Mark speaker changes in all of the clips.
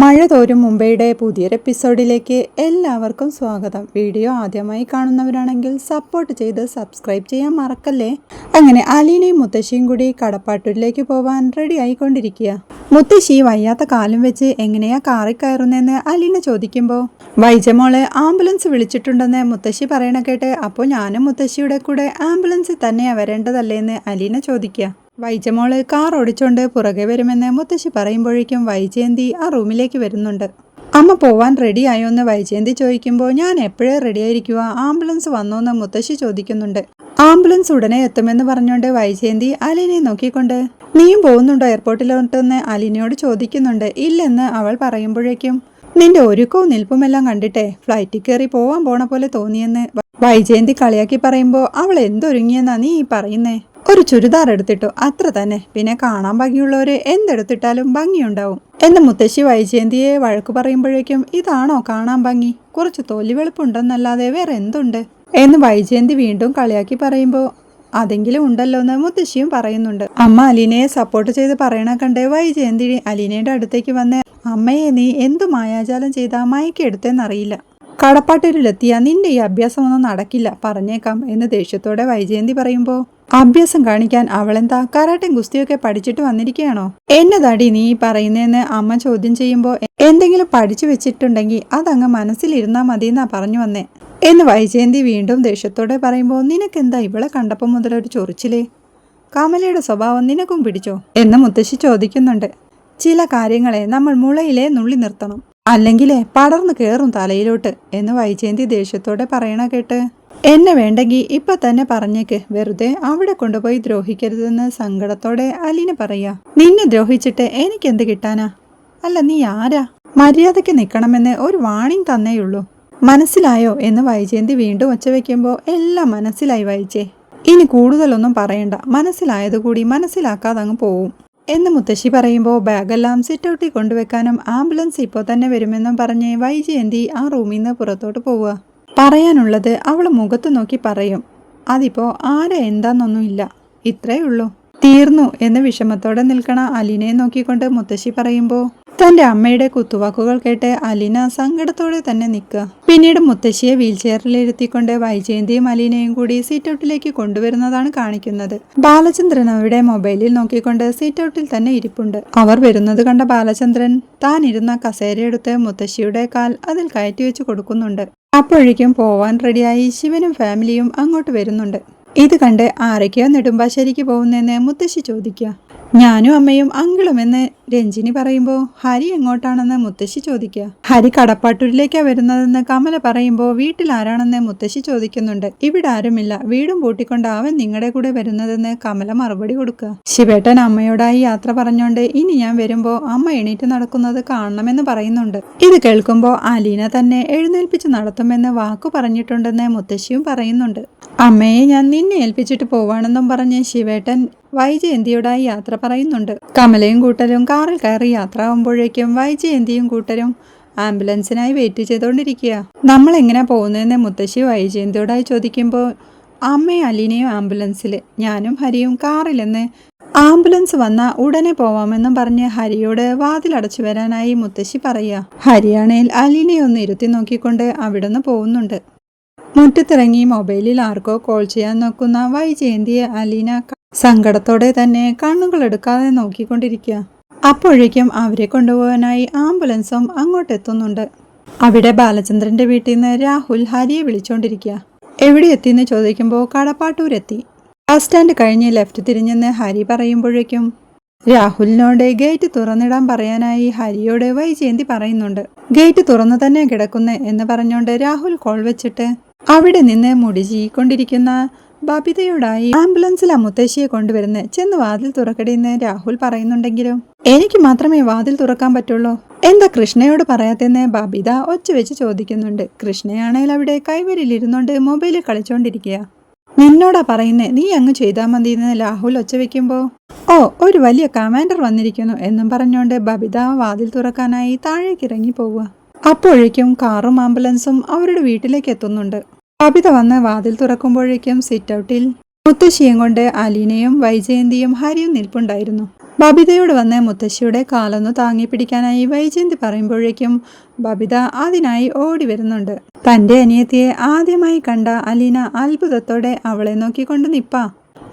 Speaker 1: മഴ തോരും മുംബൈയുടെ പുതിയൊരു എപ്പിസോഡിലേക്ക് എല്ലാവർക്കും സ്വാഗതം. വീഡിയോ ആദ്യമായി കാണുന്നവരാണെങ്കിൽ സപ്പോർട്ട് ചെയ്ത് സബ്സ്ക്രൈബ് ചെയ്യാൻ മറക്കല്ലേ? അങ്ങനെ അലീനയും മുത്തശ്ശിയും കൂടി കടപ്പാട്ടൂരിലേക്ക് പോവാൻ റെഡി ആയിക്കൊണ്ടിരിക്കുക. മുത്തശ്ശി വയ്യാത്ത കാലം വെച്ച് എങ്ങനെയാ കാറി കയറുന്നതെന്ന് അലീന ചോദിക്കുമ്പോൾ വൈജമോളെ ആംബുലൻസ് വിളിച്ചിട്ടുണ്ടെന്ന് മുത്തശ്ശി പറയണ കേട്ട് അപ്പോൾ ഞാനും മുത്തശ്ശിയുടെ കൂടെ ആംബുലൻസിൽ വരേണ്ടതല്ലേ എന്ന് അലീന ചോദിക്കുക. വൈജമോൾ കാർ ഓടിച്ചോണ്ട് പുറകെ വരുമെന്ന് മുത്തശ്ശി പറയുമ്പോഴേക്കും വൈജയന്തി ആ റൂമിലേക്ക് വരുന്നുണ്ട്. അമ്മ പോവാൻ റെഡി ആയോന്ന് വൈജയന്തി ചോദിക്കുമ്പോൾ ഞാൻ എപ്പോഴേ റെഡി ആയിരിക്കുക ആംബുലൻസ് വന്നോന്ന് മുത്തശ്ശി ചോദിക്കുന്നുണ്ട്. ആംബുലൻസ് ഉടനെ എത്തുമെന്ന് പറഞ്ഞുകൊണ്ട് വൈജയന്തി അലിനെ നോക്കിക്കൊണ്ട്. നീയും പോകുന്നുണ്ടോ എയർപോർട്ടിലോട്ടെന്ന്? അലീനയോട് ചോദിക്കുന്നുണ്ട്. ഇല്ലെന്ന് അവൾ പറയുമ്പോഴേക്കും നിന്റെ ഒരുക്കവും നിൽപ്പുമെല്ലാം കണ്ടിട്ടെ ഫ്ലൈറ്റിൽ കയറി പോവാൻ പോണ പോലെ തോന്നിയെന്ന്. വൈജയന്തി കളിയാക്കി പറയുമ്പോൾ അവൾ എന്തൊരുങ്ങിയെന്നാ നീ ഈ പറയുന്നേ? ഒരു ചുരിദാർ എടുത്തിട്ടു. അത്ര തന്നെ. പിന്നെ കാണാൻ ഭംഗിയുള്ളവര് എന്തെടുത്തിട്ടാലും ഭംഗിയുണ്ടാവും. എന്ന് മുത്തശ്ശി വൈജയന്തിയെ വഴക്കു പറയുമ്പോഴേക്കും ഇതാണോ കാണാൻ ഭംഗി? കുറച്ച് തൊലി വെളുപ്പുണ്ടെന്നല്ലാതെ വേറെ എന്തുണ്ട്? എന്ന് വൈജയന്തി വീണ്ടും കളിയാക്കി പറയുമ്പോൾ അതെങ്കിലും ഉണ്ടല്ലോ എന്ന് മുത്തശ്ശിയും പറയുന്നുണ്ട്. അമ്മ അലീനയെ സപ്പോർട്ട് ചെയ്ത് പറയണ കണ്ട് വൈജയന്തി അലീനയുടെ അടുത്തേക്ക് വന്ന് അമ്മയെ നീ എന്തു മായാജാലം ചെയ്താ മയക്കെടുത്തെന്നറിയില്ല കടപ്പാട്ടൂരിലെത്തിയ നിന്റെ ഈ അഭ്യാസമൊന്നും നടക്കില്ല. പറഞ്ഞേക്കാം എന്ന് ദേഷ്യത്തോടെ വൈജയന്തി പറയുമ്പോൾ അഭ്യാസം കാണിക്കാൻ അവളെന്താ കരാട്ടയും ഗുസ്തിയൊക്കെ പഠിച്ചിട്ട് വന്നിരിക്കുകയാണോ? എന്നതാടി നീ പറയുന്നതെന്ന് അമ്മ ചോദ്യം ചെയ്യുമ്പോൾ എന്തെങ്കിലും പഠിച്ചു വെച്ചിട്ടുണ്ടെങ്കിൽ അതങ്ങ് മനസ്സിലിരുന്നാ മതിയെന്നാ പറഞ്ഞു വന്നേ. എന്ന് വൈജയന്തി വീണ്ടും ദേഷ്യത്തോടെ പറയുമ്പോൾ നിനക്കെന്താ ഇവളെ കണ്ടപ്പോൾ മുതലൊരു ചൊറിച്ചിലേ? കമലയുടെ സ്വഭാവം നിനക്കും പിടിച്ചോ? എന്ന് മുത്തശ്ശി ചോദിക്കുന്നുണ്ട്. ചില കാര്യങ്ങളെ നമ്മൾ മുളയിലെ നുള്ളി നിർത്തണം. അല്ലെങ്കിലേ പടർന്നു കയറും തലയിലോട്ട് എന്ന് വൈജയന്തി ദേഷ്യത്തോടെ പറയണ കേട്ട് എന്നെ വേണ്ടെങ്കിൽ ഇപ്പൊ തന്നെ പറഞ്ഞേക്ക്. വെറുതെ അവിടെ കൊണ്ടുപോയി ദ്രോഹിക്കരുതെന്ന് സങ്കടത്തോടെ അലീന പറയാ. നിന്നെ ദ്രോഹിച്ചിട്ട് എനിക്ക് എനിക്കെന്ത് കിട്ടാനാ? അല്ല നീ ആരാ? മര്യാദയ്ക്ക് നിൽക്കണമെന്ന് ഒരു വാണിംഗ് തന്നേയുള്ളൂ മനസ്സിലായോ? എന്ന് വൈജയന്തി വീണ്ടും ഒച്ച വെക്കുമ്പോൾ എല്ലാം മനസ്സിലായി വൈജേ ഇനി കൂടുതലൊന്നും പറയണ്ട. മനസ്സിലായത് കൂടി മനസ്സിലാക്കാതെ അങ്ങ് പോവും. എന്ന് മുത്തശ്ശി പറയുമ്പോൾ ബാഗെല്ലാം സിറ്റൗട്ടിൽ കൊണ്ടുവെക്കാനും ആംബുലൻസ് ഇപ്പോൾ തന്നെ വരുമെന്നും പറഞ്ഞ് വൈജയന്തി ആ റൂമിൽ നിന്ന് പുറത്തോട്ട് പോവുക. പറയാനുള്ളത് അവൾ മുഖത്ത് നോക്കി പറയും. അതിപ്പോൾ ആരെ എന്താന്നൊന്നുമില്ല ഇത്രേ ഉള്ളൂ. തീർന്നു എന്ന് വിഷമത്തോടെ നിൽക്കണ അലിനെ നോക്കിക്കൊണ്ട് മുത്തശ്ശി പറയുമ്പോൾ തന്റെ അമ്മയുടെ കുത്തുവാക്കുകൾ കേട്ട് അലീന സങ്കടത്തോടെ തന്നെ നിൽക്കുക. പിന്നീട് മുത്തശ്ശിയെ വീൽ ചെയറിലിരുത്തിക്കൊണ്ട് വൈജയന്തിയും അലീനയും കൂടി സീറ്റൗട്ടിലേക്ക് കൊണ്ടുവരുന്നതാണ് കാണിക്കുന്നത്. ബാലചന്ദ്രൻ അവരുടെ മൊബൈലിൽ നോക്കിക്കൊണ്ട് സീറ്റൗട്ടിൽ തന്നെ ഇരിപ്പുണ്ട്. അവർ വരുന്നത് കണ്ട ബാലചന്ദ്രൻ താൻ ഇരുന്ന കസേരയെടുത്ത് മുത്തശ്ശിയുടെ കാൽ അതിൽ കയറ്റി വെച്ച് കൊടുക്കുന്നുണ്ട്. അപ്പോഴേക്കും പോവാൻ റെഡിയായി ശിവനും ഫാമിലിയും അങ്ങോട്ട് വരുന്നുണ്ട്. ഇത് കണ്ട് ആരൊക്കെയോ നെടുമ്പാശ്ശേരിക്ക് പോകുന്നതെന്ന് മുത്തശ്ശി ചോദിക്കുക. ഞാനും അമ്മയും അങ്കിളും എന്ന് രഞ്ജിനി പറയുമ്പോൾ ഹരി എങ്ങോട്ടാണെന്ന് മുത്തശ്ശി ചോദിക്കുക. ഹരി കടപ്പാട്ടൂരിലേക്കാ വരുന്നതെന്ന് കമല പറയുമ്പോൾ വീട്ടിൽ ആരാണെന്ന് മുത്തശ്ശി ചോദിക്കുന്നുണ്ട്. ഇവിടെ ആരുമില്ല. വീടും പൂട്ടിക്കൊണ്ട് അവൻ നിങ്ങളുടെ കൂടെ വരുന്നതെന്ന് കമല മറുപടി കൊടുക്കുക. ശിവേട്ടൻ അമ്മയോടായി യാത്ര പറഞ്ഞോണ്ട് ഇനി ഞാൻ വരുമ്പോൾ അമ്മ എണീറ്റ് നടക്കുന്നത് കാണണമെന്ന് പറയുന്നുണ്ട്. ഇത് കേൾക്കുമ്പോൾ അലീന തന്നെ എഴുന്നേൽപ്പിച്ച് നടത്തുമെന്ന് വാക്കു പറഞ്ഞിട്ടുണ്ടെന്ന് മുത്തശ്ശിയും പറയുന്നുണ്ട്. അമ്മയെ ഞാൻ നിന്നെ ഏൽപ്പിച്ചിട്ട് പോവാണെന്നും പറഞ്ഞ് ശിവേട്ടൻ വൈജയന്തിയോടായി യാത്ര പറയുന്നുണ്ട്. കമലയും കൂട്ടരും കാറിൽ കയറി യാത്ര ആകുമ്പോഴേക്കും വൈജയന്തിയും കൂട്ടരും ആംബുലൻസിനായി വെയിറ്റ് ചെയ്തുകൊണ്ടിരിക്കുക. നമ്മൾ എങ്ങനെ പോകുന്നതെന്ന് മുത്തശ്ശി വൈജയന്തിയോടായി ചോദിക്കുമ്പോൾ അമ്മയും അലീനയും ആംബുലൻസിൽ ഞാനും ഹരിയും കാറിലെന്ന്. ആംബുലൻസ് വന്ന ഉടനെ പോവാമെന്നും പറഞ്ഞ് ഹരിയോട് വാതിലടച്ചു വരാനായി മുത്തശ്ശി പറയുക. ഹരിയാണയിൽ അലീനയെ ഒന്ന് ഇരുത്തി നോക്കിക്കൊണ്ട് അവിടുന്ന് പോകുന്നുണ്ട്. മുറ്റത്തിറങ്ങി മൊബൈലിൽ ആർക്കോ കോൾ ചെയ്യാൻ നോക്കുന്ന വൈജയന്തിയെ അലീന സങ്കടത്തോടെ തന്നെ കണ്ണുകൾ എടുക്കാതെ നോക്കിക്കൊണ്ടിരിക്കുക. അപ്പോഴേക്കും അവരെ കൊണ്ടുപോകാനായി ആംബുലൻസും അങ്ങോട്ടെത്തുന്നുണ്ട്. അവിടെ ബാലചന്ദ്രന്റെ വീട്ടിൽ നിന്ന് രാഹുൽ ഹരിയെ വിളിച്ചോണ്ടിരിക്കുക. എവിടെ എത്തിയെന്ന് ചോദിക്കുമ്പോൾ കടപ്പാട്ടൂരെത്തി. ബസ് സ്റ്റാൻഡ് കഴിഞ്ഞ് ലെഫ്റ്റ് തിരിഞ്ഞെന്ന് ഹരി പറയുമ്പോഴേക്കും രാഹുലിനോട് ഗേറ്റ് തുറന്നിടാൻ പറയാനായി ഹരിയോട് വൈജയന്തി പറയുന്നുണ്ട്. ഗേറ്റ് തുറന്നു തന്നെ കിടക്കുന്നേ എന്ന് പറഞ്ഞുകൊണ്ട് രാഹുൽ കോൾ വെച്ചിട്ട് അവിടെ നിന്ന് മുടി ചീക്കൊണ്ടിരിക്കുന്ന ബബിതയോടായി ആംബുലൻസിൽ ആ മുത്തശ്ശിയെ കൊണ്ടുവരുന്നത് ചെന്ന് വാതിൽ തുറക്കടിയെന്ന് രാഹുൽ പറയുന്നുണ്ടെങ്കിലും എനിക്ക് മാത്രമേ വാതിൽ തുറക്കാൻ പറ്റുള്ളൂ. എന്താ കൃഷ്ണയോട് പറയാത്തെന്ന് ബബിത ഒച്ച വെച്ച് ചോദിക്കുന്നുണ്ട്. കൃഷ്ണയാണേൽ അവിടെ കൈവരിലിരുന്നോണ്ട് മൊബൈലിൽ കളിച്ചോണ്ടിരിക്കുക നിന്നോടാ പറയുന്നേ നീ അങ്ങ് ചെയ്താൽ മതി എന്ന് രാഹുൽ ഒച്ച വെക്കുമ്പോൾ ഓ ഒരു വലിയ കമാൻഡർ വന്നിരിക്കുന്നു എന്നും പറഞ്ഞുകൊണ്ട് ബബിത വാതിൽ തുറക്കാനായി താഴേക്ക് ഇറങ്ങി പോവുക. അപ്പോഴേക്കും കാറും ആംബുലൻസും അവരുടെ വീട്ടിലേക്ക് എത്തുന്നുണ്ട്. ബബിത വന്ന് വാതിൽ തുറക്കുമ്പോഴേക്കും സിറ്റ് ഔട്ടിൽ മുത്തശ്ശിയും കൊണ്ട് അലീനയും വൈജയന്തിയും ഹരിയും നിൽപ്പുണ്ടായിരുന്നു. ബബിതയോട് വന്ന് മുത്തശ്ശിയുടെ കാലൊന്നു താങ്ങി പിടിക്കാനായി വൈജയന്തി പറയുമ്പോഴേക്കും ബബിത അതിനായി ഓടി വരുന്നുണ്ട്. തന്റെ അനിയത്തിയെ ആദ്യമായി കണ്ട അലീന അത്ഭുതത്തോടെ അവളെ നോക്കിക്കൊണ്ട് നിപ്പ.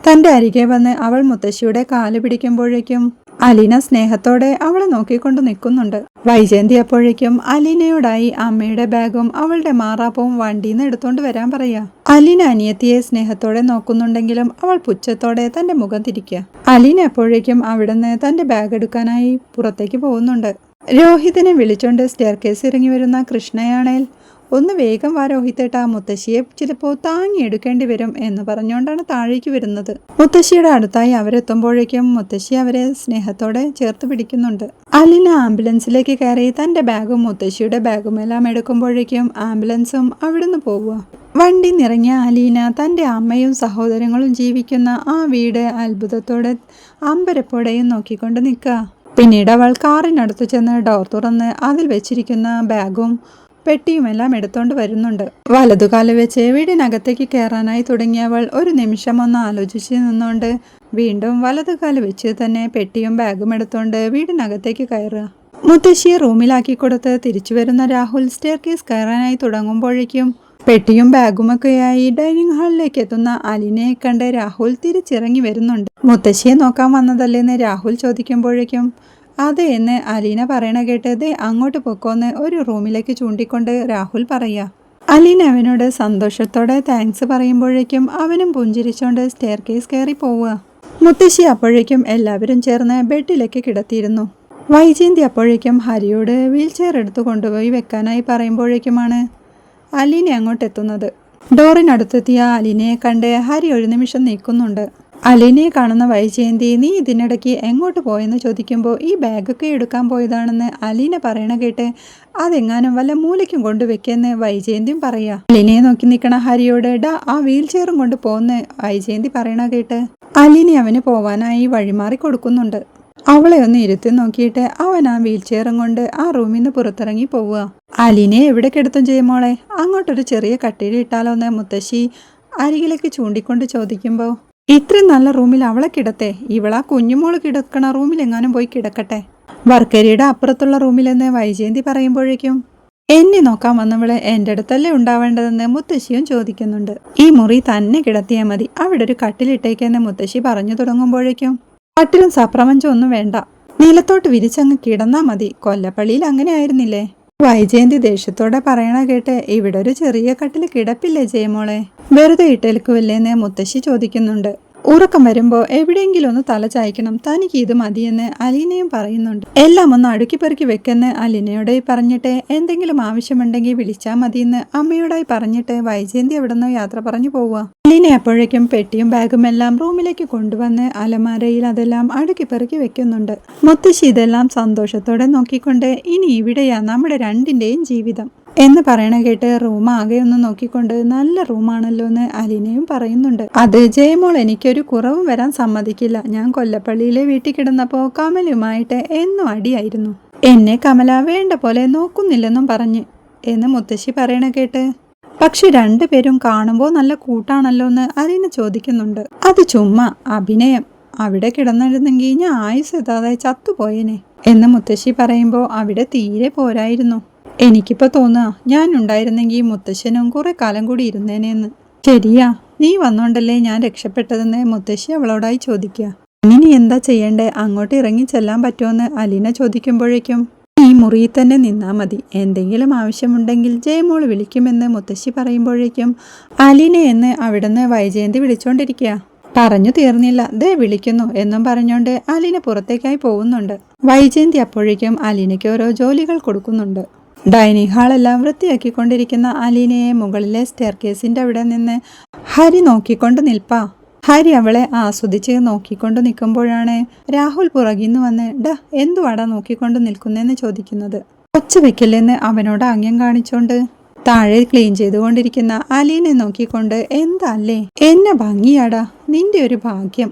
Speaker 1: തന്റെ അരികെ വന്ന് അവൾ മുത്തശ്ശിയുടെ കാൽ പിടിക്കുമ്പോഴേക്കും അലീന സ്നേഹത്തോടെ അവളെ നോക്കിക്കൊണ്ട് നിൽക്കുന്നുണ്ട്. വൈജയന്തി അപ്പോഴേക്കും അലീനയോടായി അമ്മയുടെ ബാഗും അവളുടെ മാറാപ്പവും വണ്ടിയിൽ നിന്ന് എടുത്തോണ്ട് വരാൻ പറയാ. അലീന അനിയത്തിയെ സ്നേഹത്തോടെ നോക്കുന്നുണ്ടെങ്കിലും അവൾ പുച്ഛത്തോടെ തന്റെ മുഖം തിരിക്കുക അലീന അവിടെ അവിടുന്ന് തന്റെ ബാഗ് എടുക്കാനായി പുറത്തേക്ക് പോകുന്നുണ്ട്. രോഹിതിനെ വിളിച്ചോണ്ട് സ്റ്റെയർ കേസ് ഇറങ്ങി വരുന്ന കൃഷ്ണയാണേൽ ഒന്ന് വേഗം വാ രോഹിത്തേട്ട. മുത്തശ്ശിയെ ചിലപ്പോൾ താങ്ങിയെടുക്കേണ്ടി വരും എന്ന് പറഞ്ഞുകൊണ്ടാണ് താഴേക്ക് വരുന്നത്. മുത്തശ്ശിയുടെ അടുത്തായി അവരെത്തുമ്പോഴേക്കും മുത്തശ്ശി അവരെ സ്നേഹത്തോടെ ചേർത്ത് പിടിക്കുന്നുണ്ട്. അലിന ആംബുലൻസിലേക്ക് കയറി തന്റെ ബാഗും മുത്തശ്ശിയുടെ ബാഗുമെല്ലാം എടുക്കുമ്പോഴേക്കും ആംബുലൻസും അവിടുന്ന് പോവുക. വണ്ടി നിറങ്ങിയ അലീന തന്റെ അമ്മയും സഹോദരങ്ങളും ജീവിക്കുന്ന ആ വീട് അത്ഭുതത്തോടെ അമ്പരപ്പോടെയും നോക്കിക്കൊണ്ട് നിൽക്കുക. പിന്നീട് അവൾ കാറിനടുത്ത് ചെന്ന് ഡോർ തുറന്ന് അതിൽ വെച്ചിരിക്കുന്ന ബാഗും പെട്ടിയുമെല്ലാം എടുത്തോണ്ട് വരുന്നുണ്ട്. വലതുകാല വെച്ച് വീടിനകത്തേക്ക് കയറാനായി തുടങ്ങിയവൾ ഒരു നിമിഷം ഒന്ന് ആലോചിച്ച് നിന്നുകൊണ്ട് വീണ്ടും വലതുകാല വെച്ച് തന്നെ പെട്ടിയും ബാഗും എടുത്തോണ്ട് വീടിനകത്തേക്ക് കയറുക. മുത്തശ്ശിയെ റൂമിലാക്കി കൊടുത്ത് തിരിച്ചു വരുന്ന രാഹുൽ സ്റ്റെയർ കേസ് കയറാനായി തുടങ്ങുമ്പോഴേക്കും പെട്ടിയും ബാഗുമൊക്കെയായി ഡൈനിങ് ഹാളിലേക്ക് എത്തുന്ന അലിനെ കണ്ട് രാഹുൽ തിരിച്ചിറങ്ങി വരുന്നുണ്ട്. മുത്തശ്ശിയെ നോക്കാൻ വന്നതല്ലേന്ന് രാഹുൽ ചോദിക്കുമ്പോഴേക്കും അതെ എന്ന് അലീന പറയണ കേട്ടത് അങ്ങോട്ട് പൊക്കോന്ന് ഒരു റൂമിലേക്ക് ചൂണ്ടിക്കൊണ്ട് രാഹുൽ പറയാ. അലീന അവനോട് സന്തോഷത്തോടെ താങ്ക്സ് പറയുമ്പോഴേക്കും അവനും പുഞ്ചിരിച്ചോണ്ട് സ്റ്റെയർ കേസ് കയറി പോവുക. മുത്തശ്ശി അപ്പോഴേക്കും എല്ലാവരും ചേർന്ന് ബെഡിലേക്ക് കിടത്തിയിരുന്നു. വൈജയന്തി അപ്പോഴേക്കും ഹരിയോട് വീൽ ചെയർ എടുത്തു കൊണ്ടുപോയി വെക്കാനായി പറയുമ്പോഴേക്കുമാണ് അലീന അങ്ങോട്ടെത്തുന്നത്. ഡോറിനടുത്തെത്തിയ അലീനയെ കണ്ട് ഹരി ഒരു നിമിഷം നിൽക്കുന്നുണ്ട്. അലീനയെ കാണുന്ന വൈജയന്തി നീ ഇതിനിടയ്ക്ക് എങ്ങോട്ട് പോയെന്ന് ചോദിക്കുമ്പോൾ ഈ ബാഗൊക്കെ എടുക്കാൻ പോയതാണെന്ന് അലീന പറയണ കേട്ട് അതെങ്ങാനും വല്ല മൂലയ്ക്കും കൊണ്ട് വെക്കെന്ന് വൈജയന്തിയും പറയാ. അലിനെ നോക്കി നിൽക്കണ ഹരിയോട് ഡാ ആ വീൽ ചെയറും കൊണ്ട് പോന്ന് വൈജയന്തി പറയണ കേട്ട് അലിനെ അവന് പോവാനായി വഴിമാറി കൊടുക്കുന്നുണ്ട്. അവളെ ഒന്ന് ഇരുത്തി നോക്കിയിട്ട് അവൻ ആ വീൽ ചെയറും കൊണ്ട് ആ റൂമിൽ നിന്ന് പുറത്തിറങ്ങി പോവുക. അലിനെ എവിടെ കിടത്തും ചെയ്യുമോളെ അങ്ങോട്ടൊരു ചെറിയ കട്ടിയിൽ ഇട്ടാലോന്ന് മുത്തശ്ശി അരികിലേക്ക് ചൂണ്ടിക്കൊണ്ട് ചോദിക്കുമ്പോൾ ഇത്രയും നല്ല റൂമിൽ അവളെ കിടത്തെ? ഇവളാ കുഞ്ഞുമോൾ കിടക്കണ റൂമിൽ എങ്ങാനും പോയി കിടക്കട്ടെ? വർക്കരിയുടെ അപ്പുറത്തുള്ള റൂമിലെന്ന് വൈജയന്തി പറയുമ്പോഴേക്കും എന്നെ നോക്കാൻ വന്നവൾ എന്റെ അടുത്തല്ലേ ഉണ്ടാവേണ്ടതെന്ന് മുത്തശ്ശിയും ചോദിക്കുന്നുണ്ട്. ഈ മുറി തന്നെ കിടത്തിയാൽ മതി. അവിടെ ഒരു കട്ടിലിട്ടേക്കെന്ന് മുത്തശ്ശി പറഞ്ഞു തുടങ്ങുമ്പോഴേക്കും കട്ടിലും സപ്രപഞ്ചം ഒന്നും വേണ്ട. നിലത്തോട്ട് വിരിച്ചങ്ങ് കിടന്നാൽ മതി. കൊല്ലപ്പള്ളിയിൽ അങ്ങനെ ആയിരുന്നില്ലേ? വൈജയന്തി ദേഷ്യത്തോടെ പറയണ കേട്ട് ഇവിടെ ഒരു ചെറിയ കട്ടിൽ കിടപ്പില്ലേ ജയമോളെ? വെറുതെ ഇട്ടേൽക്കുവല്ലേന്ന് മുത്തശ്ശി ചോദിക്കുന്നുണ്ട്. ഉറക്കം വരുമ്പോൾ എവിടെയെങ്കിലും ഒന്ന് തല ചായ്ക്കണം. തനിക്ക് ഇത് മതിയെന്ന് അലീനയും പറയുന്നുണ്ട്. എല്ലാം ഒന്ന് അടുക്കി പെറുക്കി വെക്കെന്ന് അലീനയോടായി പറഞ്ഞിട്ട് എന്തെങ്കിലും ആവശ്യമുണ്ടെങ്കിൽ വിളിച്ചാൽ മതിയെന്ന് അമ്മയോടായി പറഞ്ഞിട്ട് വൈജയന്തി അവിടെ നിന്ന് യാത്ര പറഞ്ഞു പോവുക അലീന അപ്പോഴേക്കും പെട്ടിയും ബാഗും എല്ലാം റൂമിലേക്ക് കൊണ്ടുവന്ന് അലമാരയിൽ അതെല്ലാം അടുക്കി പെറുക്കി വെക്കുന്നുണ്ട്. മുത്തശ്ശി ഇതെല്ലാം സന്തോഷത്തോടെ നോക്കിക്കൊണ്ട് ഇനി ഇവിടെയാ നമ്മുടെ രണ്ടിന്റെയും ജീവിതം. എന്ന് പറയണ കേട്ട് റൂം ആകെ ഒന്ന് നോക്കിക്കൊണ്ട് നല്ല റൂമാണല്ലോ എന്ന് അലീനയും പറയുന്നുണ്ട്. അത് ജയമോൾ എനിക്കൊരു കുറവും വരാൻ സമ്മതിക്കില്ല. ഞാൻ കൊല്ലപ്പള്ളിയിലെ വീട്ടിൽ കിടന്നപ്പോൾ കമലുമായിട്ട് എന്നും അടിയായിരുന്നു. എന്നെ കമല വേണ്ട പോലെ നോക്കുന്നില്ലെന്നും പറഞ്ഞ് എന്ന് മുത്തശ്ശി പറയണ കേട്ട് പക്ഷെ രണ്ടുപേരും കാണുമ്പോൾ നല്ല കൂട്ടാണല്ലോ എന്ന് അലീന ചോദിക്കുന്നുണ്ട്. അത് ചുമ്മാ അഭിനയം. അവിടെ കിടന്നിരുന്നെങ്കിൽ ഞാൻ ആയുസ് എത്താതെ ചത്തുപോയേനെ എന്ന് മുത്തശ്ശി പറയുമ്പോൾ അവിടെ തീരെ പോരായിരുന്നു. എനിക്കിപ്പോ തോന്നുക ഞാൻ ഉണ്ടായിരുന്നെങ്കിൽ മുത്തശ്ശനും കുറെ കാലം കൂടി ഇരുന്നേനെന്ന്. ശരിയാ നീ വന്നോണ്ടല്ലേ ഞാൻ രക്ഷപ്പെട്ടതെന്ന് മുത്തശ്ശി അവളോടായി ചോദിക്കുക ഇനി എന്താ ചെയ്യണ്ടേ? അങ്ങോട്ട് ഇറങ്ങി ചെല്ലാൻ പറ്റുമെന്ന് അലീന ചോദിക്കുമ്പോഴേക്കും ഈ മുറിയിൽ തന്നെ നിന്നാ മതി. എന്തെങ്കിലും ആവശ്യമുണ്ടെങ്കിൽ ജയമോൾ വിളിക്കുമെന്ന് മുത്തശ്ശി പറയുമ്പോഴേക്കും അലീന എന്ന് അവിടുന്ന് വൈജയന്തി വിളിച്ചോണ്ടിരിക്കുക പറഞ്ഞു തീർന്നില്ല. ദേ വിളിക്കുന്നു എന്നും പറഞ്ഞുകൊണ്ട് അലീന പുറത്തേക്കായി പോകുന്നുണ്ട്. വൈജയന്തി അപ്പോഴേക്കും അലീനയ്ക്ക് ഓരോ ജോലികൾ കൊടുക്കുന്നുണ്ട്. ഡൈനിങ് ഹാളെല്ലാം വൃത്തിയാക്കിക്കൊണ്ടിരിക്കുന്ന അലീനയെ മുകളിലെ സ്റ്റെയർ കേസിന്റെ അവിടെ നിന്ന് ഹരി നോക്കിക്കൊണ്ട് നിൽപ്പാ. ഹരി അവളെ ആസ്വദിച്ച് നോക്കിക്കൊണ്ട് നിൽക്കുമ്പോഴാണ് രാഹുൽ പുറകിന്ന് വന്ന് ഡ എന്തുവാടാ നോക്കിക്കൊണ്ട് നിൽക്കുന്നതെന്ന് ചോദിക്കുന്നത്? കൊച്ചു വെക്കില്ലെന്ന് അവനോട് ആംഗ്യം കാണിച്ചോണ്ട് താഴെ ക്ലീൻ ചെയ്തുകൊണ്ടിരിക്കുന്ന അലീനെ നോക്കിക്കൊണ്ട് എന്താല്ലേ എന്നെ ഭംഗിയാടാ നിന്റെ ഒരു ഭാഗ്യം.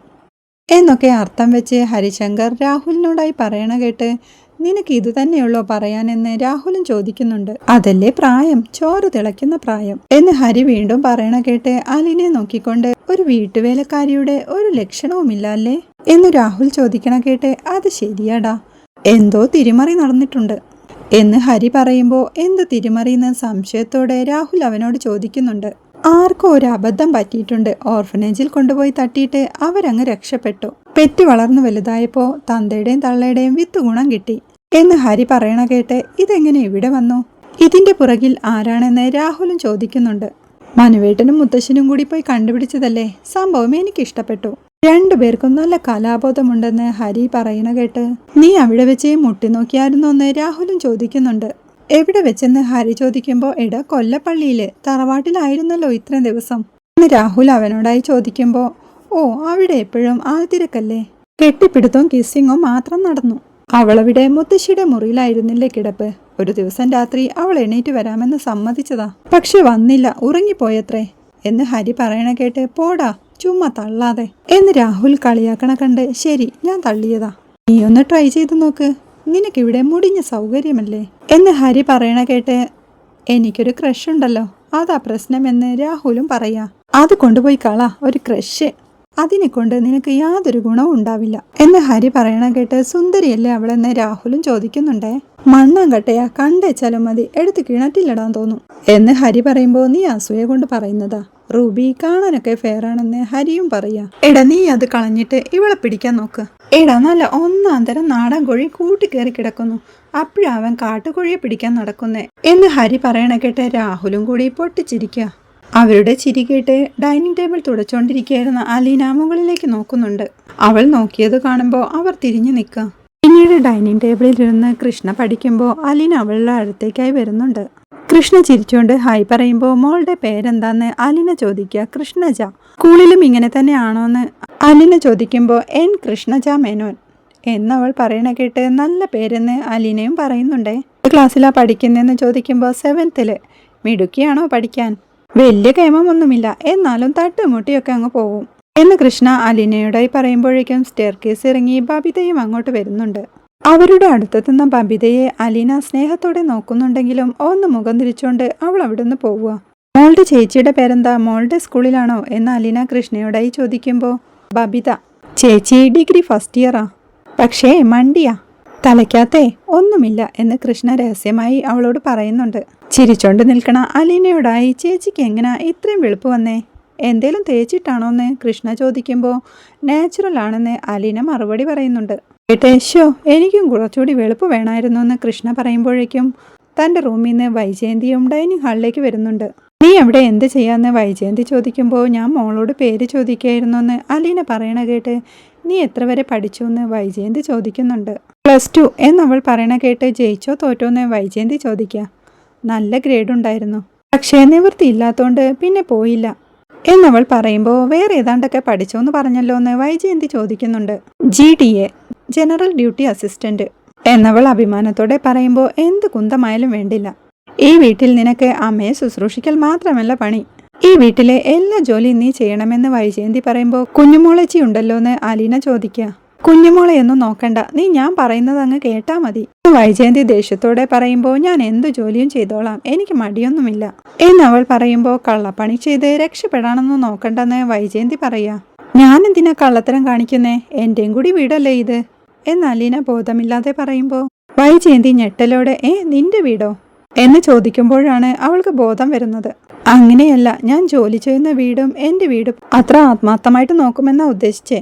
Speaker 1: എന്നൊക്കെ അർത്ഥം വെച്ച് ഹരിശങ്കർ രാഹുലിനോടായി പറയണ കേട്ട് നിനക്ക് ഇത് തന്നെയുള്ളോ പറയാനെന്ന് രാഹുലും ചോദിക്കുന്നുണ്ട്. അതല്ലേ പ്രായം? ചോറ് തിളയ്ക്കുന്ന പ്രായം. എന്ന് ഹരി വീണ്ടും പറയണ കേട്ട് അലിനെ നോക്കിക്കൊണ്ട് ഒരു വീട്ടുവേലക്കാരിയുടെ ഒരു ലക്ഷണവുമില്ല അല്ലേ എന്ന് രാഹുൽ ചോദിക്കണ കേട്ട് അത് ശരിയാടാ. എന്തോ തിരിമറി നടന്നിട്ടുണ്ട്. എന്ന് ഹരി പറയുമ്പോൾ എന്ത് തിരിമറിയെന്ന് സംശയത്തോടെ രാഹുൽ അവനോട് ചോദിക്കുന്നുണ്ട്. ആർക്കോ ഒരു അബദ്ധം പറ്റിയിട്ടുണ്ട്. ഓർഫനേജിൽ കൊണ്ടുപോയി തട്ടിയിട്ട് അവരങ്ങ് രക്ഷപ്പെട്ടു. പെറ്റി വളർന്നു വലുതായപ്പോൾ തന്തയുടെയും തള്ളയുടെയും വിത്ത് ഗുണം കിട്ടി. എന്ന് ഹരി പറയണ കേട്ട് ഇതെങ്ങനെ ഇവിടെ വന്നു? ഇതിന്റെ പുറകിൽ ആരാണെന്ന് രാഹുലും ചോദിക്കുന്നുണ്ട്. മനുവേട്ടനും മുത്തശ്ശനും കൂടി പോയി കണ്ടുപിടിച്ചതല്ലേ? സംഭവം എനിക്ക് ഇഷ്ടപ്പെട്ടു. രണ്ടുപേർക്കും നല്ല കലാബോധമുണ്ടെന്ന് ഹരി പറയണ കേട്ട് നീ അവിടെ വെച്ച് മുട്ടി നോക്കിയായിരുന്നു എന്ന് രാഹുലും ചോദിക്കുന്നുണ്ട്. എവിടെ വെച്ചെന്ന് ഹരി ചോദിക്കുമ്പോൾ എട കൊല്ലപ്പള്ളിയിൽ തറവാട്ടിലായിരുന്നല്ലോ ഇത്രയും ദിവസം. എന്ന് രാഹുൽ അവനോടായി ചോദിക്കുമ്പോൾ ഓ അവിടെ എപ്പോഴും ആൾത്തിരക്കല്ലേ? കെട്ടിപ്പിടുത്തവും കിസ്സിങ്ങും മാത്രം നടന്നു. അവളവിടെ മുത്തശ്ശിയുടെ മുറിയിലായിരുന്നില്ലേ കിടപ്പ്? ഒരു ദിവസം രാത്രി അവൾ എണീറ്റ് വരാമെന്ന് സമ്മതിച്ചതാ. പക്ഷെ വന്നില്ല ഉറങ്ങിപ്പോയത്രേ. എന്ന് ഹരി പറയണ കേട്ട് പോടാ ചുമ്മാ തള്ളാതെ. എന്ന് രാഹുൽ കളിയാക്കണ കണ്ട് ശരി ഞാൻ തള്ളിയതാ. നീ ഒന്ന് ട്രൈ ചെയ്ത് നോക്ക് നിനക്കിവിടെ മുടിഞ്ഞ സൗകര്യമല്ലേ? എന്ന് ഹരി പറയണ കേട്ട് എനിക്കൊരു ക്രഷ് ഉണ്ടല്ലോ അതാ പ്രശ്നമെന്ന് രാഹുലും പറയാ. അത് കൊണ്ടുപോയി കളാ ഒരു ക്രഷ്. അതിനെ കൊണ്ട് നിനക്ക് യാതൊരു ഗുണവും ഉണ്ടാവില്ല. എന്ന് ഹരി പറയണ കേട്ട് സുന്ദരിയല്ലേ അവളെന്ന് രാഹുലും ചോദിക്കുന്നുണ്ടേ? മണ്ണാങ്കട്ടയാ കണ്ടേച്ചാലും മതി എടുത്ത് കിണറ്റിലിടാൻ തോന്നും. എന്ന് ഹരി പറയുമ്പോൾ നീ അസൂയ കൊണ്ട് പറയുന്നതാ. റൂബി കാണാനൊക്കെ ഫെയർ ആണെന്ന് ഹരിയും പറയാ. എടാ നീ അത് കളഞ്ഞിട്ട് ഇവളെ പിടിക്കാൻ നോക്ക്. എടാ നല്ല ഒന്നാം തരം നാടൻ കോഴി കൂട്ടിക്കേറി കിടക്കുന്നു. അപ്പോഴവൻ കാട്ടുകോഴിയെ പിടിക്കാൻ നടക്കുന്നേ. എന്ന് ഹരി പറയണ കേട്ട് രാഹുലും കൂടി പൊട്ടിച്ചിരിക്കുക അവരുടെ ചിരി കേട്ട് ഡൈനിങ് ടേബിൾ തുടച്ചുകൊണ്ടിരിക്കുകയായിരുന്ന അലീന മുകളിലേക്ക് നോക്കുന്നുണ്ട്. അവൾ നോക്കിയത് കാണുമ്പോൾ അവർ തിരിഞ്ഞു നിൽക്കുക പിന്നീട് ഡൈനിങ് ടേബിളിൽ ഇരുന്ന് കൃഷ്ണ പഠിക്കുമ്പോൾ അലീന അവളുടെ അടുത്തേക്കായി വരുന്നുണ്ട്. കൃഷ്ണ ചിരിച്ചുകൊണ്ട് ഹായ് പറയുമ്പോൾ മോളുടെ പേരെന്താന്ന് അലിന ചോദിക്കുക കൃഷ്ണജ. സ്കൂളിലും ഇങ്ങനെ തന്നെയാണോന്ന് അലിന ചോദിക്കുമ്പോൾ എൻ കൃഷ്ണജ മേനോൻ എന്നവൾ പറയണ കേട്ട് നല്ല പേരെന്ന് അലീനയും പറയുന്നുണ്ടേ. ക്ലാസ്സിലാണ് പഠിക്കുന്നതെന്ന് ചോദിക്കുമ്പോൾ സെവൻത്തിൽ മിടുക്കിയാണോ പഠിക്കാൻ? വലിയ കേമമൊന്നുമില്ല എന്നാലും തട്ടുമുട്ടിയൊക്കെ അങ്ങ് പോവും. എന്ന് കൃഷ്ണ അലിനയുടെ പറയുമ്പോഴേക്കും സ്റ്റെയർ കേസ് ഇറങ്ങി ബബിതയും അങ്ങോട്ട് വരുന്നുണ്ട്. അവരുടെ അടുത്തെത്തുന്ന ബബിതയെ അലീന സ്നേഹത്തോടെ നോക്കുന്നുണ്ടെങ്കിലും ഒന്ന് മുഖം തിരിച്ചുകൊണ്ട് അവൾ അവിടുന്ന് പോവുക. മോളുടെ ചേച്ചിയുടെ പേരെന്താ? മോളുടെ സ്കൂളിലാണോ? എന്ന് അലീന കൃഷ്ണയോടായി ചോദിക്കുമ്പോൾ ബബിത ചേച്ചി ഡിഗ്രി ഫസ്റ്റ് ഇയറാ പക്ഷേ മണ്ടിയാ. തലയ്ക്കകത്തെ ഒന്നുമില്ല എന്ന് കൃഷ്ണ രഹസ്യമായി അവളോട് പറയുന്നുണ്ട്. ചിരിച്ചോണ്ട് നിൽക്കണ അലീനയോടായി ചേച്ചിക്ക് എങ്ങനാ ഇത്രയും വെളുപ്പ് വന്നേ? എന്തേലും തേച്ചിട്ടാണോ എന്ന് കൃഷ്ണ ചോദിക്കുമ്പോൾ നാച്ചുറൽ ആണെന്ന് അലീന മറുപടി പറയുന്നുണ്ട്. കേട്ടേശോ എനിക്കും കുറച്ചുകൂടി വെളുപ്പ് വേണമായിരുന്നു എന്ന് കൃഷ്ണ പറയുമ്പോഴേക്കും തന്റെ റൂമിൽ നിന്ന് വൈജയന്തിയും ഡൈനിങ് ഹാളിലേക്ക് വരുന്നുണ്ട്. നീ അവിടെ എന്ത് ചെയ്യാന്ന്? വൈജയന്തി ചോദിക്കുമ്പോൾ ഞാൻ മോളോട് പേര് ചോദിക്കായിരുന്നു എന്ന് അലീന പറയണ കേട്ട് നീ എത്ര വരെ പഠിച്ചു എന്ന് വൈജയന്തി ചോദിക്കുന്നുണ്ട്. പ്ലസ് ടു എന്നവൾ പറയണ കേട്ട് ജയിച്ചോ തോറ്റോ എന്ന് വൈജയന്തി ചോദിക്കുക നല്ല ഗ്രേഡ് ഉണ്ടായിരുന്നു. പക്ഷേ നിവൃത്തി ഇല്ലാത്തതുകൊണ്ട് പിന്നെ പോയില്ല. എന്നവൾ പറയുമ്പോൾ വേറെ ഏതാണ്ടൊക്കെ പഠിച്ചോ എന്ന് പറഞ്ഞല്ലോ എന്ന് വൈജയന്തി ചോദിക്കുന്നുണ്ട്. G D A general duty assistant. എന്നവൾ അഭിമാനത്തോടെ പറയുമ്പോൾ എന്ത് കുന്തമായാലും വേണ്ടില്ല. ഈ വീട്ടിൽ നിനക്ക് അമ്മയെ ശുശ്രൂഷിക്കൽ മാത്രമല്ല പണി. ഈ വീട്ടിലെ എല്ലാ ജോലിയും നീ ചെയ്യണമെന്ന് വൈജയന്തി പറയുമ്പോൾ കുഞ്ഞുമോളച്ചി ഉണ്ടല്ലോ എന്ന് അലീന ചോദിക്കുക കുഞ്ഞുമോളെയൊന്നും നോക്കണ്ട. നീ ഞാൻ പറയുന്നത് അങ്ങ് കേട്ടാ മതി. വൈജയന്തി ദേഷ്യത്തോടെ പറയുമ്പോൾ ഞാൻ എന്തു ജോലിയും ചെയ്തോളാം. എനിക്ക് മടിയൊന്നുമില്ല. എന്നവൾ പറയുമ്പോൾ കള്ളപ്പണി ചെയ്ത് രക്ഷപ്പെടാനൊന്നും നോക്കണ്ടെന്ന് വൈജയന്തി പറയാ. ഞാൻ എന്തിനാ കള്ളത്തരം കാണിക്കുന്നേ? എന്റെയും കൂടി വീടല്ലേ ഇത്? എന്ന് അലീന ബോധമില്ലാതെ പറയുമ്പോൾ വൈജയന്തി ഞെട്ടലോടെ ഏ നിന്റെ വീടോ? എന്ന് ചോദിക്കുമ്പോഴാണ് അവൾക്ക് ബോധം വരുന്നത്. അങ്ങനെയല്ല. ഞാൻ ജോലി ചെയ്യുന്ന വീടും എന്റെ വീടും അത്ര ആത്മാർത്ഥമായിട്ട് നോക്കുമെന്നാ ഉദ്ദേശിച്ചേ.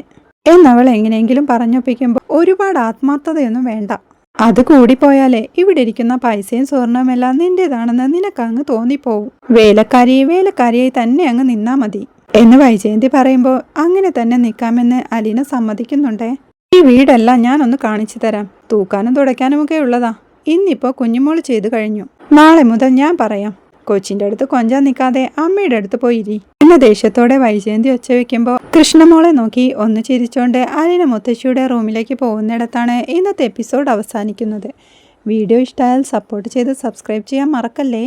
Speaker 1: എന്നവൾ എങ്ങനെയെങ്കിലും പറഞ്ഞൊപ്പിക്കുമ്പോൾ ഒരുപാട് ആത്മാർത്ഥതയൊന്നും വേണ്ട. അത് കൂടിപ്പോയാലേ ഇവിടെ ഇരിക്കുന്ന പൈസയും സ്വർണവുമെല്ലാം നിന്റേതാണെന്ന് നിനക്കങ്ങ് തോന്നിപ്പോവും. വേലക്കാരിയെ വേലക്കാരിയായി തന്നെ അങ്ങ് നിന്നാ മതി. എന്ന് വൈജയന്തി പറയുമ്പോൾ അങ്ങനെ തന്നെ നിൽക്കാമെന്ന് അലീന സമ്മതിക്കുന്നുണ്ടേ? ഈ വീടെല്ലാം ഞാനൊന്ന് കാണിച്ചു തരാം. തൂക്കാനും തുടയ്ക്കാനും ഒക്കെ ഉള്ളതാ. ഇന്നിപ്പോ കുഞ്ഞുമോൾ ചെയ്തു കഴിഞ്ഞു. നാളെ മുതൽ ഞാൻ പറയാം. കൊച്ചിന്റെ അടുത്ത് കൊഞ്ചാൻ നിൽക്കാതെ അമ്മയുടെ അടുത്ത് പോയിരി. എന്ന ദേഷ്യത്തോടെ വൈജയന്തി ഒച്ച വെക്കുമ്പോൾ കൃഷ്ണമോളെ നോക്കി ഒന്ന് ചിരിച്ചോണ്ട് അലിന മുത്തശ്ശിയുടെ റൂമിലേക്ക് പോകുന്നിടത്താണ് ഇന്നത്തെ എപ്പിസോഡ് അവസാനിക്കുന്നത്. വീഡിയോ ഇഷ്ടമായാൽ സപ്പോർട്ട് ചെയ്ത് സബ്സ്ക്രൈബ് ചെയ്യാൻ മറക്കല്ലേ?